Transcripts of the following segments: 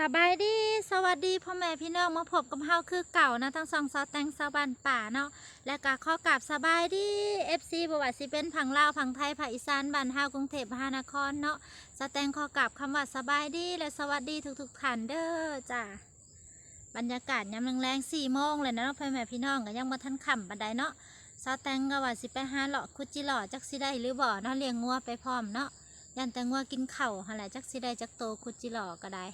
สบายดีสวัสดีพ่อแม่พี่น้องมาพบกับเฮาคือเก่านะทั้งสองซาวแตงซาวบันป่าเนาะและก็ข้อกราบสบายดี FC บว่าสิเป็นผังลาวผังไทยผังอีสานบ้านเฮากรุงเทพมหานครเนาะสแตงขอกราบคำว่าสบายดีและสวัสดีทุกๆท่านเด้อจ้าบรรยากาศยามแรงๆสี่โมงเลยนะเนาะพ่อแม่พี่น้องก็ยังมาทันค่ำบันไดเนาะสาวแตงก็ว่าสิไปหาเลาะคุจิหล่อจักสิได้หรือบ่เนาะเลี้ยงงัวไปพร้อมเนาะยันแต่งัวกินเข่าหั่นแหละจักสิได้จักโตคุจิหล่อก็ได้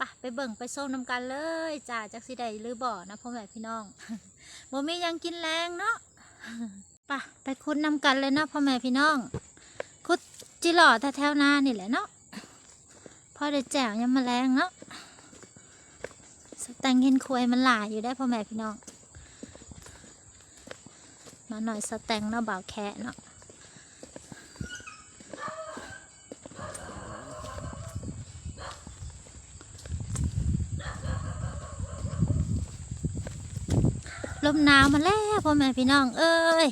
ปะไปเบิ่งไปส้มน้ำกันเลยจ้าจักสิได้หรือบ่นะพ่อแม่พี่น้องบ่มีหยังกินแรงเนาะปะไปคุดน้ำกันเลยเนาะพ่อแม่พี่น้อง คุดจิหล่อแถวหน้านี่แหละเนาะพอได้แจ่วยังมาแรงเนาะสแตงเห็นควยมันหลายอยู่ได้พ่อแม่พี่น้อง มาหน่อยสแตงเนาะบ่าวแคะเนาะ ลมหนาวมาแล้วพ่อแม่พี่น้อง เอ้ย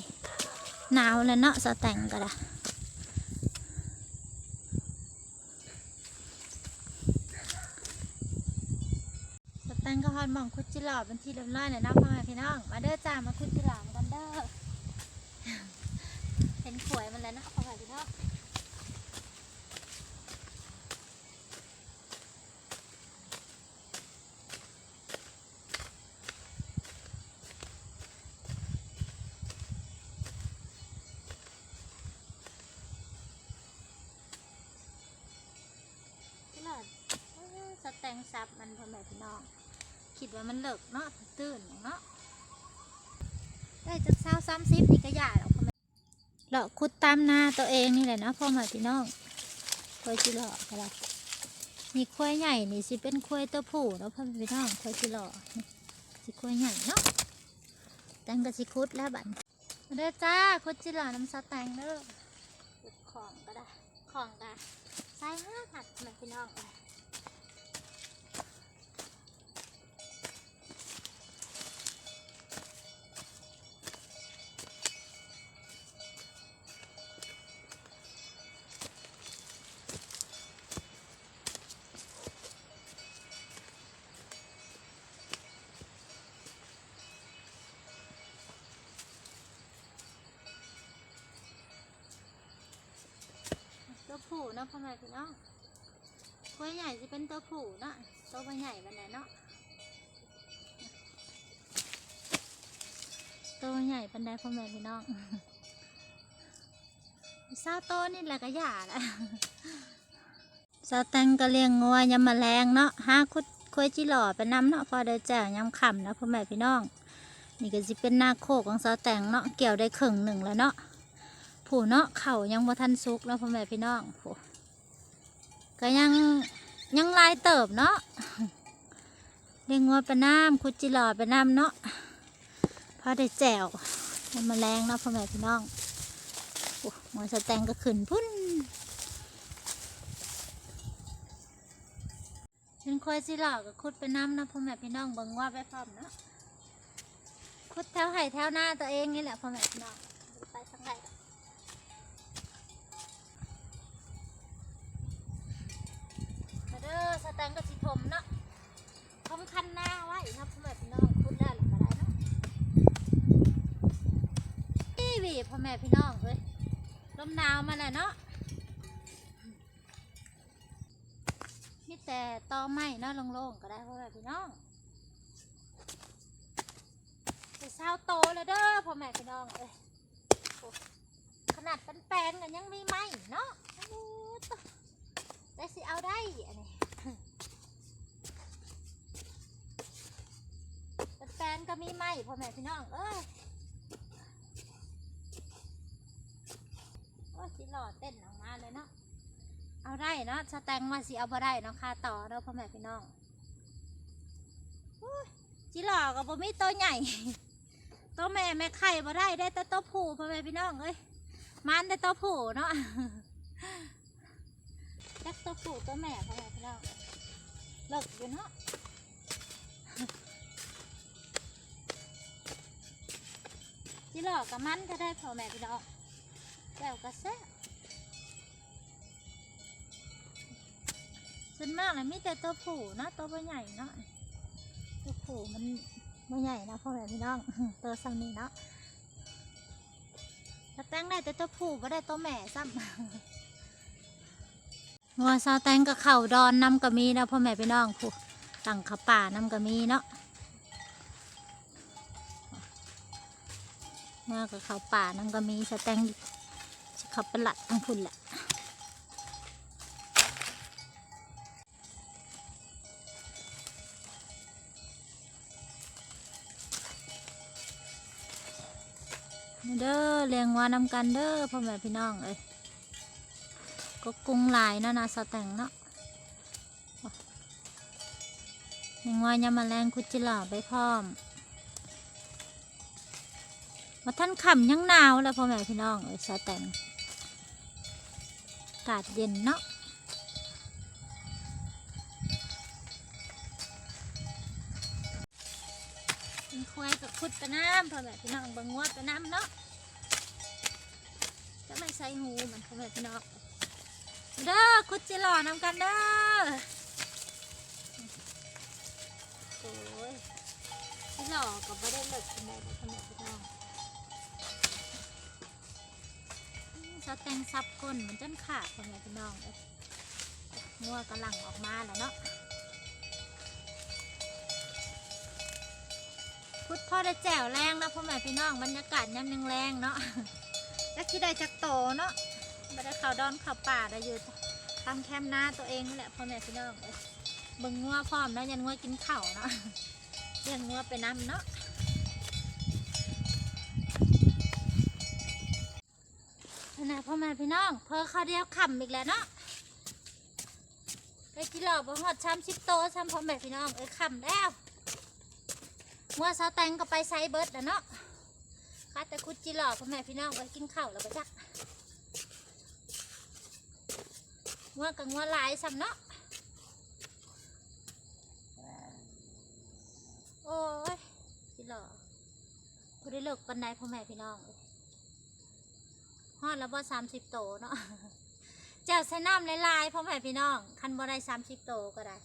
หนาวแล้วเนาะสแต็งก็ได้สแต็งก็ฮอนมองคุดจิหลอดเป็นที่เรียบร้อยเล้วเนาะพ่อแม่พี่น้อง มาเด้อจ้ามาคุดจิหลอดกันเด้อเห็นขวยมันแล้วเนาะพ่อแม่พี่น้อง พี่หลอดเอ้อส แตงซับมันพ่อแม่พี่น้องคิดว่ามันเลิกเนาะตื่นเนาะได้จากเช้าซ้ำซิปนี่ก็ยาแล้วพ่อแม่เราขุดตามหน้าตัวเองนี่แหละเนาะพ่อแม่พี่น้องควยจิหล่อก็ได้นี่ควยใหญ่นี่สิเป็นควายตัวผู้เนาะพ่อแม่พี่น้องควยจิหล่อนี่สิควยใหญ่เนาะแตงก็สิคุดแล้วบัดนี้มาเด้อจ้าคุดจิหล่อน้ำสแตงเด้อขุดของก็ได้ของก็ใส่ห้าผัดเหมือนพี่น้อง ผู้เนาะพ่อแม่พี่น้องตัวใหญ่จะเป็นตัวผู้เนาะตัวบ่ใหญ่บันไดเนาะตัวใหญ่บันไดพ่อแม่พี่น้องซาโตวนี่แหละก็หยาละซาแตงก็เลี้ยงงัวยำมแมลงเนาะห้าคุดคุยจิหล่อไปน้ำเนาะพอได้แจ่วยำขำนะพ่อแม่พี่น้อง นี่ก็สิเป็นหน้าโคกของซาแตงเนาะเกี่ยวได้ครึ่งหนึ่งแล้วเนาะ ผู้เนาะเข่ายังบ่ทันสุกแล้วพ่อแม่พี่น้องผู้ก็ยังยังลายเติบเนาะเลี้ยงงัวไปน้ำคุดจิหลอไปน้ำเนาะพอได้แจวมันมาแรงเนาะพ่อแม่พี่น้องโหัวสแตงก็ขึ้นพุ่นเป็นควายจิหลอก็คุดไปน้ำเนาะพ่อแม่พี่น้องเบิ่งว่าไปพร้อมเนาะคุดแถวไห่แถวหน้าตัวเองนี่แหละพ่อแม่พี่น้อง มเนาะทมคันหน้าไว้นะพ่อแม่พี่น้องพูดได้หรือไม่ได้เนาะนี่วีพ่อแม่พี่น้องเอ้ยลมหนาวมาแล้วเนาะมีแต่ตอไม้เนาะโล่งๆก็ได้พ่อแม่พี่น้องไปเศร้าโตแล้วเด้อพ่อแม่พี่น้องเอ้ยขนาดเป็นแปลนๆกันยังมีไหมเนาะ ได้สิเอาได้อันนี้ เป็นแฟนก็ มีไหมพ่อแม่พี่น้อง เอ้ยโอ้ยสิหล่อเต้นออกมาเลยเนาะ เอาได้เนาะสแตงมาสิเอาบ่ได้เนาะค่าต่อเนาะพ่อแม่พี่น้องโอ้ยจิหล่อกับบ่มีตัวใหญ่ตัวแม่แม่ไข่บ่ได้ได้แต่ตัวผู้พ่อแม่พี่น้องเอ้ย มันได้ตัวผู้เนาะจักตัวผู้ตัวแม่พ่อแม่พี่น้องเลิกอยู่เนาะ จิหลอกกับมันก็ได้พ่อแม่พี่น้องแล้วก็แซ่ส่วนมากเลยมีแต่ตัวผู้เนาะตัวใหญ่เนาะตัวผู้มันบ่ใหญ่นะพ่อแม่พี่น้องตัวสังนีเนาะถ้าแต่งได้แต่ตัวผู้บ่ได้ตัวแม่ซ้ำงัวซาแตงกับเข่าดอนน้ำก็มีนะพ่อแม่พี่น้องผู้ตั้งเขาป่าน้ำก็มีเนาะ งัวกับเขาป่าน้ำก็มีสแตงสิเขาประหลัดทั้งพุ่นแหละเด้อเลี้ยงวัวน้ำกันเด้อพ่อแม่พี่น้องเอ้ยก็กรุงลายเนาะนะสแตงเนาะยังว่ายามาแรงคุจิหล่าไปพร้อม มาท่านขำยังหนาวแล้วพ่อแม่พี่น้องเอ้ยสแตงอากาศเย็นเนาะเป็นควายกับคุดไปน้ำพ่อแม่พี่น้องบังงวดไปน้ำเนาะจะไม่ใส่หูเหมือนพ่อแม่พี่น้องเด้อคุดจิหล่อนำกันเด้อโอ้ยจิหล่อก็ไม่ได้เลิกกันเลยสมัยพี่น้อง อืมสแตงซับก้นเหมือนจนขาดสมัยพี่น้องเลยงัวกำลังออกมาแล้วเนาะพุดพ่อได้แจ่วแรงนะพ่อแม่พี่น้องบรรยากาศยำแรงเนาะจักที่ได้จักโตเนาะไม่ได้เข่าดอนเข่าป่าได้อยู่ทางแคมป์หน้าตัวเองนี่แหละพ่อแม่พี่น้องเอ้ยเบิ่งงัวพร้อมนะยันงัวกินข้าเนาะเลี้ยงงัวไปน้ำเนาะ นะพ่อแม่พี่น้องเพอเขาวเดียวขำอีกแล้วเนาะไปกิหล้าบ่ฮอดช้ำชิปโตช้ำพ่อแม่พี่น้องเอ้ยขำแล้วงัวสาวแตงก็ไปไซเบิร์ดแล้วเนาะข้าแต่คุดจิหล่อพ่อแม่พี่น้องไปกินข้าวแล้วไปจักงัวกับงัวลายสำเนาะโอ้ยพี่หลอกูได้เลิกปันไดพ่อแม่พี่น้องเลย ฮอดแล้วบ่สามสิบโตเนาะเจ้าใส่น้ำลายๆพ่อแม่พี่น้องคันบ่ได้สามสิบโตก็ได้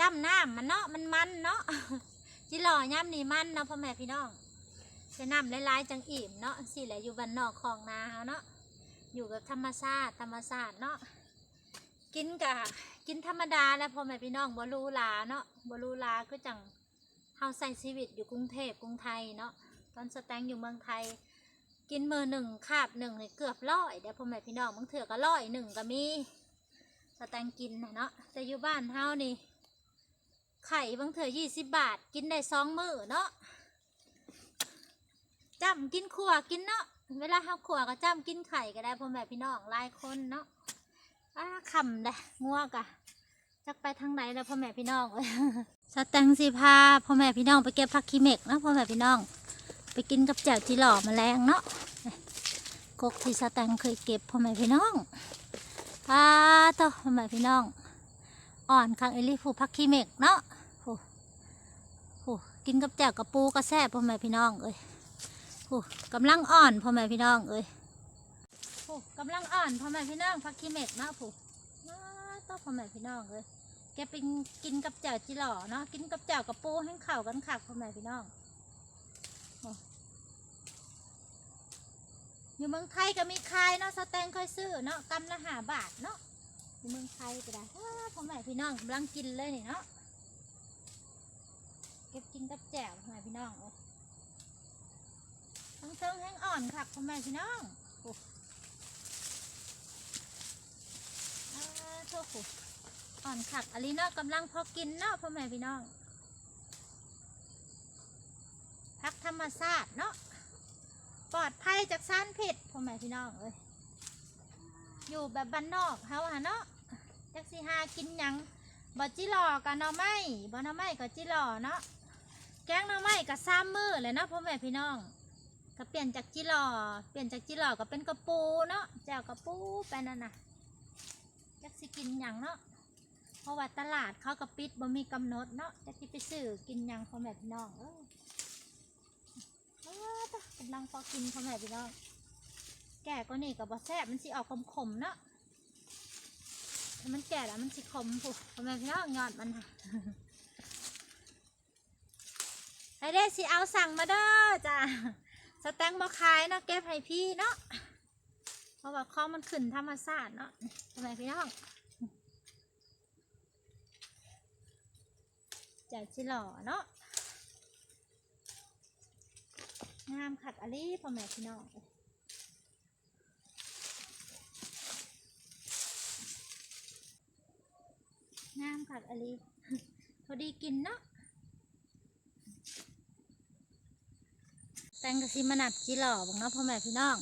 จำน้ำมันเนาะมันมันเนาะจิหล่อย่ำนี่มันเนาะพ่อแม่พี่น้องใส่น้ำลายๆจังอิ่มเนาะสิแหละอยู่บ้านนอกคลองนาเฮาเนาะอยู่กับธรรมชาติธรรมชาติเนาะกินกะกินธรรมดาแล้วพ่อแม่พี่น้องบ่รู้ลาเนาะบ่รู้ลาก็จังเฮาใส่ชีวิตอยู่กรุงเทพกรุงไทยเนาะตอนสแตงอยู่เมืองไทย กินมือหนึ่งคาบหนึ่งนี่เกือบร้อยเดี๋ยวพ่อแม่พี่น้องบางเถื่อก็ร้อยหนึ่งก็มีสแตงกินนะเนาะแต่อยู่บ้านเฮานี่ ไข่บางเถื่อยี่สิบบาท กินได้สองมือเนาะจำกินขัวกินเนาะเวลาเฮาขัวก็จำกินไข่ก็ได้พ่อแม่พี่น้องหลายคนเนาะอ้าคำเด้ง่วกะจักไปทางไหนแล้วพ่อแม่พี่น้องสแตงสีพาพ่อแม่พี่น้องไปเก็บผักขี้เมกนะพ่อแม่พี่น้อง ไปกินกับแจ่วจีหล่อแมลงเนาะกกที่สแตงเคยเก็บพ่อแม่พี่น้องพาต่อพ่อแม่พี่น้อง อ่อนคังเอลี่ผูผักขี้เมกเนาะโอ้โหกินกับแจ่วกับปูกระแซ่บพ่อแม่พี่น้องเอ้ยโอ้กำลังอ่อนพ่อแม่พี่น้องเอ้ยโอ้กำลังอ่อนพ่อแม่พี่น้องพักขี้เม็ดเนาะผู้ว้าต้อพ่อแม่พี่น้องเลยแกเป็นกินกับแจ่วจีหล่อเนาะกินกับแจ่วกับปูให้เข่ากันคักพ่อแม่พี่น้องโอ้ อยู่เมืองไทยก็มีขายเนาะสแตงค่อยซื้อเนาะกำละหาบาทเนาะอยู่เมืองไทยก็ได้พ่อแม่พี่น้องกำลังกินเลยนี่เนาะเก็บกินกับแจ่วพ่อแม่พี่น้องทั้งเทิงแห้งอ่อนคักพ่อแม่พี่น้องโอ่าโทษคุอ่อนขักอลีเนาะกำลังพอกินเนาะพ่อแม่พี่น้องพักธรรมชาติเนาะ ปลอดภัยจากสารพิษพ่อแม่พี่น้องเอ้ยอยู่แบบบ้านนอกเฮาหะเนาะจักสิหากินหยังบ่จิหลอกับหน่อไม้บ่หน่อไม้กับจิหลอเนาะแกงหน่อไม้กับซ้ำมือเลยเนาะพ่อแม่พี่น้องก็เปลี่ยนจากจิหลอเปลี่ยนจากจิหลอก็เป็นกระปูเนาะแจวกระปูไปนั่นน่ะจักสิกินหยังเนาะเพราะว่าตลาดเขาก็ปิดบ่มีกำหนดเนาะจักสิไปซื้อกินหยังพ่อแม่พี่น้องเออ กำลังพอกินพ่อแม่พี่น้องแก่ก็นี่กับบ่แซ่บมันสิออกขมๆเนาะถ้ามันแก่แล้วมันสิขมผูกพ่อแม่พี่น้องยอดมันค่ะไอเด้สิเอาสั่งมาเด้อจ้าสแตงบอขายเนาะเก็บให้พี่เนาะเพราะว่าของมันขึ้นธรรมชาติเนาะพ่อแม่พี่น้องจ่ายจิหล่อเนาะ งามขัดอลีพ่อแม่พี่น้องงามขัดอลีพอดีกินเนาะแตงกะซิมานัดจิหล่อบังเนาะพ่อแม่พี่น้อง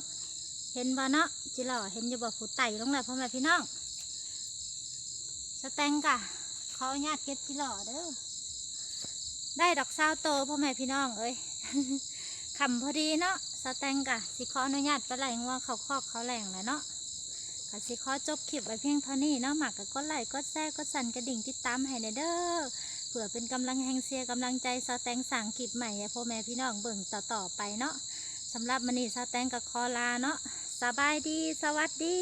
เห็นบ่เนาะจิหล่อเห็นอยู่บ่ผูไต่ลงแล้วพ่อแม่พี่น้องสแตงกะเขออนุญาตเก็บจิหล่อเด้อได้ดอกซาวโตพ่อแม่พี่น้องเอ้ย ขำพอดีเนาะสแตงกะสิขออนุญาตไปไล่ว่าเขาคอกเขาแหล่งแล้วเนาะกะสิขอจบคลิปไว้เพียงเท่านี้เนาะหมักกับกดไลค์กดแชร์กดสั่นกระดิ่งติดตามให้แน่เด้อเพื่อเป็นกำลังแห่งเสียกำลังใจสแตงสั่งคลิปใหม่ให้พ่อแม่พี่น้องเบิ่งต่อๆไปเนาะสำหรับมันนี้สแตงกับคอลาเนาะสบายดีสวัสดี